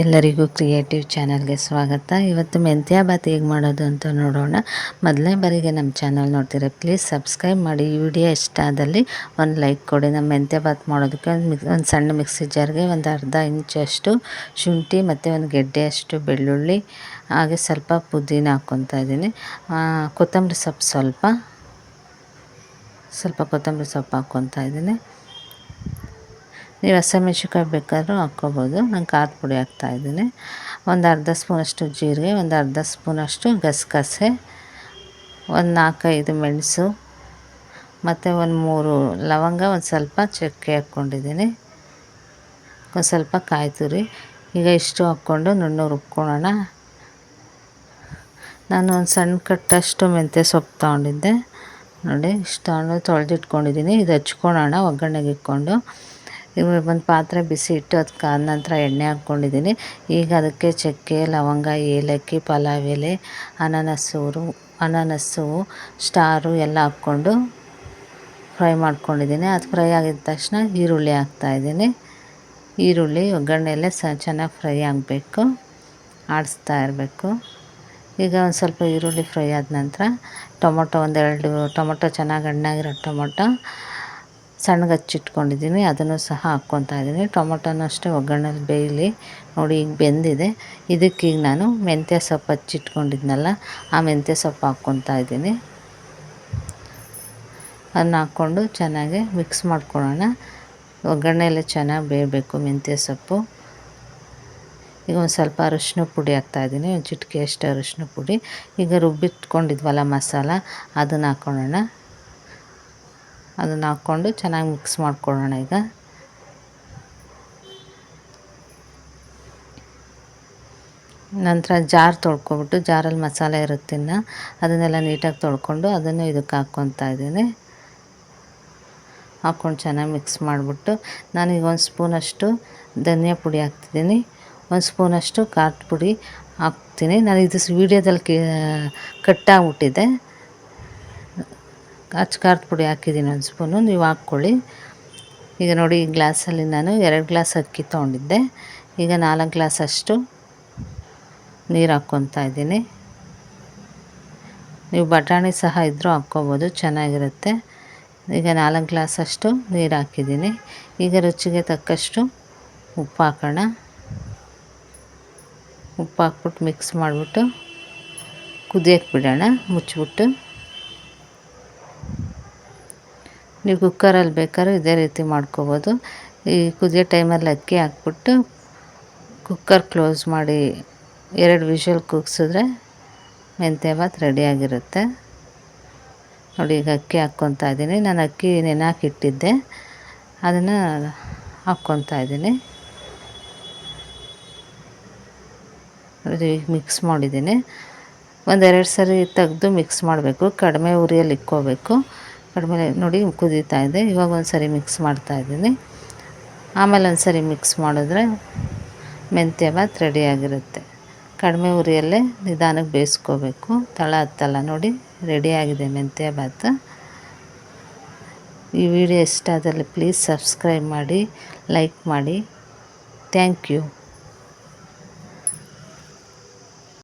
ಎಲ್ಲರಿಗೂ ಕ್ರಿಯೇಟಿವ್ ಚಾನಲ್ಗೆ ಸ್ವಾಗತ. ಇವತ್ತು ಮೆಂತ್ಯ ಬಾತ್ ಹೇಗೆ ಮಾಡೋದು ಅಂತ ನೋಡೋಣ. ಮೊದಲನೇ ಬಾರಿಗೆ ನಮ್ಮ ಚಾನಲ್ ನೋಡ್ತೀರ ಪ್ಲೀಸ್ ಸಬ್ಸ್ಕ್ರೈಬ್ ಮಾಡಿ. ಈ ವಿಡಿಯೋ ಇಷ್ಟ ಆದಲ್ಲಿ ಒಂದು ಲೈಕ್ ಕೊಡಿ. ನಮ್ಮ ಮೆಂತ್ಯ ಬಾತ್ ಮಾಡೋದಕ್ಕೆ ಒಂದು ಒಂದು ಸಣ್ಣ ಮಿಕ್ಸಿ ಜಾರ್ಗೆ ಒಂದು ಅರ್ಧ ಇಂಚಷ್ಟು ಶುಂಠಿ ಮತ್ತು ಒಂದು ಗೆಡ್ಡೆಯಷ್ಟು ಬೆಳ್ಳುಳ್ಳಿ, ಹಾಗೆ ಸ್ವಲ್ಪ ಪುದೀನ ಹಾಕ್ಕೊತಾ ಇದ್ದೀನಿ. ಕೊತ್ತಂಬರಿ ಸೊಪ್ಪು ಸ್ವಲ್ಪ ಸ್ವಲ್ಪ ಕೊತ್ತಂಬರಿ ಸೊಪ್ಪು ಹಾಕ್ಕೊತಾ ಇದ್ದೀನಿ. ನೀವು ಹಸಿಮೆಣ್ಸಿನ್ಕಾಯಿ ಬೇಕಾದರೂ ಹಾಕ್ಕೋಬೋದು. ನಾನು ಖಾರದ ಪುಡಿ ಹಾಕ್ತಾಯಿದ್ದೀನಿ ಒಂದು ಅರ್ಧ ಸ್ಪೂನಷ್ಟು ಜೀರಿಗೆ, ಒಂದು ಅರ್ಧ ಸ್ಪೂನಷ್ಟು ಗಸಗಸೆ, ಒಂದು ನಾಲ್ಕೈದು ಮೆಣಸು, ಮತ್ತು ಒಂದು ಮೂರು ಲವಂಗ, ಒಂದು ಸ್ವಲ್ಪ ಚಕ್ಕೆ ಹಾಕ್ಕೊಂಡಿದ್ದೀನಿ. ಒಂದು ಸ್ವಲ್ಪ ಕಾಯಿ ತುರಿ. ಈಗ ಇಷ್ಟು ಹಾಕ್ಕೊಂಡು ನುಣ್ಣು ರುಬ್ಕೊಳ್ಳೋಣ. ನಾನು ಒಂದು ಸಣ್ಣ ಕಟ್ಟಷ್ಟು ಮೆಂತ್ಯ ಸೊಪ್ಪು ತೊಗೊಂಡಿದ್ದೆ. ನೋಡಿ, ಇಷ್ಟು ತೊಗೊಂಡು ತೊಳೆದಿಟ್ಕೊಂಡಿದ್ದೀನಿ. ಇದು ಹಚ್ಕೊಳ್ಳೋಣ, ಒಗ್ಗರಣೆಗೆ ಇಟ್ಕೊಂಡು. ಇವಾಗ ಒಂದು ಪಾತ್ರೆ ಬಿಸಿ ಇಟ್ಟು ಅದಕ್ಕೆ ನಂತರ ಎಣ್ಣೆ ಹಾಕ್ಕೊಂಡಿದ್ದೀನಿ. ಈಗ ಅದಕ್ಕೆ ಚಕ್ಕೆ, ಲವಂಗ, ಏಲಕ್ಕಿ, ಪಲಾವ್ ಎಲೆ ಅನಾನಸೂರು ಅನಾನಸ್ಸು ಸ್ಟಾರು ಎಲ್ಲ ಹಾಕ್ಕೊಂಡು ಫ್ರೈ ಮಾಡ್ಕೊಂಡಿದ್ದೀನಿ. ಅದು ಫ್ರೈ ಆಗಿದ ತಕ್ಷಣ ಈರುಳ್ಳಿ ಹಾಕ್ತಾಯಿದ್ದೀನಿ ಈರುಳ್ಳಿ ಒಗ್ಗರಣೆಯಲ್ಲೇ ಸ ಚೆನ್ನಾಗಿ ಫ್ರೈ ಆಗಬೇಕು, ಆಡಿಸ್ತಾ ಇರಬೇಕು. ಈಗ ಒಂದು ಸ್ವಲ್ಪ ಈರುಳ್ಳಿ ಫ್ರೈ ಆದ ನಂತರ ಟೊಮೊಟೊ ಒಂದೆರಡು ಟೊಮೊಟೊ ಚೆನ್ನಾಗಿ ಹಣ್ಣಾಗಿರೋ ಟೊಮೊಟೊ ಸಣ್ಣಗೆ ಹಚ್ಚಿಟ್ಕೊಂಡಿದ್ದೀನಿ, ಅದನ್ನು ಸಹ ಹಾಕ್ಕೊತಾ ಇದ್ದೀನಿ. ಟೊಮೊಟೊನೂ ಅಷ್ಟೇ ಒಗ್ಗರಣೆಲಿ ಬೇಯಲಿ. ನೋಡಿ ಈಗ ಬೆಂದಿದೆ. ಇದಕ್ಕೀಗ ನಾನು ಮೆಂತ್ಯ ಸೊಪ್ಪು ಹಚ್ಚಿಟ್ಕೊಂಡಿದ್ನಲ್ಲ, ಆ ಮೆಂತ್ಯ ಸೊಪ್ಪು ಹಾಕ್ಕೊತಾ ಇದ್ದೀನಿ. ಅದನ್ನ ಹಾಕ್ಕೊಂಡು ಚೆನ್ನಾಗಿ ಮಿಕ್ಸ್ ಮಾಡ್ಕೊಳ್ಳೋಣ. ಒಗ್ಗರಣೆಯಲ್ಲಿ ಚೆನ್ನಾಗಿ ಬೇಯಬೇಕು ಮೆಂತ್ಯ ಸೊಪ್ಪು. ಈಗ ಒಂದು ಸ್ವಲ್ಪ ಅರಿಶಿನ ಪುಡಿ ಹಾಕ್ತಾಯಿದ್ದೀನಿ ಒಂದು ಚಿಟಿಕೆ ಅಷ್ಟೇ ಅರಿಶಿನ ಪುಡಿ. ಈಗ ರುಬ್ಬಿಟ್ಕೊಂಡಿದ್ವಲ್ಲ ಮಸಾಲ, ಅದನ್ನು ಹಾಕ್ಕೊಳ್ಳೋಣ. ಅದನ್ನು ಹಾಕ್ಕೊಂಡು ಚೆನ್ನಾಗಿ ಮಿಕ್ಸ್ ಮಾಡ್ಕೊಳ್ಳೋಣ ಈಗ. ನಂತರ ಜಾರ್ ತೊಳ್ಕೊಬಿಟ್ಟು ಜಾರಲ್ಲಿ ಮಸಾಲೆ ಇರುತ್ತಿನ್ನ ಅದನ್ನೆಲ್ಲ ನೀಟಾಗಿ ತೊಳ್ಕೊಂಡು ಅದನ್ನು ಇದಕ್ಕೆ ಹಾಕ್ಕೊತಾ ಇದ್ದೀನಿ. ಹಾಕ್ಕೊಂಡು ಚೆನ್ನಾಗಿ ಮಿಕ್ಸ್ ಮಾಡಿಬಿಟ್ಟು ನಾನೀಗ ಒಂದು ಸ್ಪೂನಷ್ಟು ಧನಿಯಾ ಪುಡಿ ಹಾಕ್ತಿದ್ದೀನಿ. ಒಂದು ಸ್ಪೂನಷ್ಟು ಖಾರದ ಪುಡಿ ಹಾಕ್ತೀನಿ. ನಾನು ಇದು ವೀಡಿಯೋದಲ್ಲಿ ಕಟ್ಟಾಗ್ಬಿಟ್ಟಿದೆ ಅಚ್ಚ ಖಾರದ ಪುಡಿ ಹಾಕಿದ್ದೀನಿ ಒಂದು ಸ್ಪೂನು. ನೀವು ಹಾಕ್ಕೊಳ್ಳಿ. ಈಗ ನೋಡಿ, ಈ ಗ್ಲಾಸಲ್ಲಿ ನಾನು ಎರಡು ಗ್ಲಾಸ್ ಅಕ್ಕಿ ತೊಗೊಂಡಿದ್ದೆ. ಈಗ ನಾಲ್ಕು ಗ್ಲಾಸ್ ಅಷ್ಟು ನೀರು ಹಾಕ್ಕೊತಾ ಇದ್ದೀನಿ. ನೀವು ಬಟಾಣಿ ಸಹ ಇದ್ದರೂ ಹಾಕ್ಕೋಬೋದು, ಚೆನ್ನಾಗಿರುತ್ತೆ. ಈಗ ನಾಲ್ಕು ಗ್ಲಾಸ್ ಅಷ್ಟು ನೀರು ಹಾಕಿದ್ದೀನಿ. ಈಗ ರುಚಿಗೆ ತಕ್ಕಷ್ಟು ಉಪ್ಪು ಹಾಕೋಣ. ಉಪ್ಪು ಹಾಕ್ಬಿಟ್ಟು ಮಿಕ್ಸ್ ಮಾಡಿಬಿಟ್ಟು ಕುದಿಯಕ್ಕೆ ಬಿಡೋಣ, ಮುಚ್ಚಿಬಿಟ್ಟು. ನೀವು ಕುಕ್ಕರಲ್ಲಿ ಬೇಕಾದ್ರೂ ಇದೇ ರೀತಿ ಮಾಡ್ಕೋಬೋದು. ಈ ಕುದಿಯೋ ಟೈಮಲ್ಲಿ ಅಕ್ಕಿ ಹಾಕ್ಬಿಟ್ಟು ಕುಕ್ಕರ್ ಕ್ಲೋಸ್ ಮಾಡಿ ಎರಡು ವಿಷಲ್ ಕುಗ್ಸಿದ್ರೆ ಮೆಂತ್ಯ ಭಾತ್ ರೆಡಿಯಾಗಿರುತ್ತೆ ನೋಡಿ, ಈಗ ಅಕ್ಕಿ ಹಾಕ್ಕೊತಾ ಇದ್ದೀನಿ. ನಾನು ಅಕ್ಕಿ ನೆನಾಕಿಟ್ಟಿದ್ದೆ ಅದನ್ನು ಹಾಕ್ಕೊತಾ ಇದ್ದೀನಿ. ಈಗ ಮಿಕ್ಸ್ ಮಾಡಿದ್ದೀನಿ. ಒಂದೆರಡು ಸರಿ ತೆಗೆದು ಮಿಕ್ಸ್ ಮಾಡಬೇಕು. ಕಡಿಮೆ ಉರಿಯಲ್ಲಿ ಇಕ್ಕೋಬೇಕು. ಕಡಿಮೆ ನೋಡಿ ಕುದೀತಾ ಇದೆ. ಇವಾಗ ಒಂದು ಸರಿ ಮಿಕ್ಸ್ ಮಾಡ್ತಾಯಿದ್ದೀನಿ ಆಮೇಲೆ ಒಂದು ಸರಿ ಮಿಕ್ಸ್ ಮಾಡಿದ್ರೆ ಮೆಂತ್ಯ ಭಾತ್ ರೆಡಿಯಾಗಿರುತ್ತೆ ಕಡಿಮೆ ಉರಿಯಲ್ಲೇ ನಿಧಾನಕ್ಕೆ ಬೇಯಿಸ್ಕೋಬೇಕು. ತಳ ಹತ್ತಲ್ಲ ನೋಡಿ ರೆಡಿಯಾಗಿದೆ ಮೆಂತ್ಯ ಭಾತ್. ಈ ವಿಡಿಯೋ ಇಷ್ಟ ಆದಲ್ಲಿ ಪ್ಲೀಸ್ ಸಬ್ಸ್ಕ್ರೈಬ್ ಮಾಡಿ ಲೈಕ್ ಮಾಡಿ. Thank you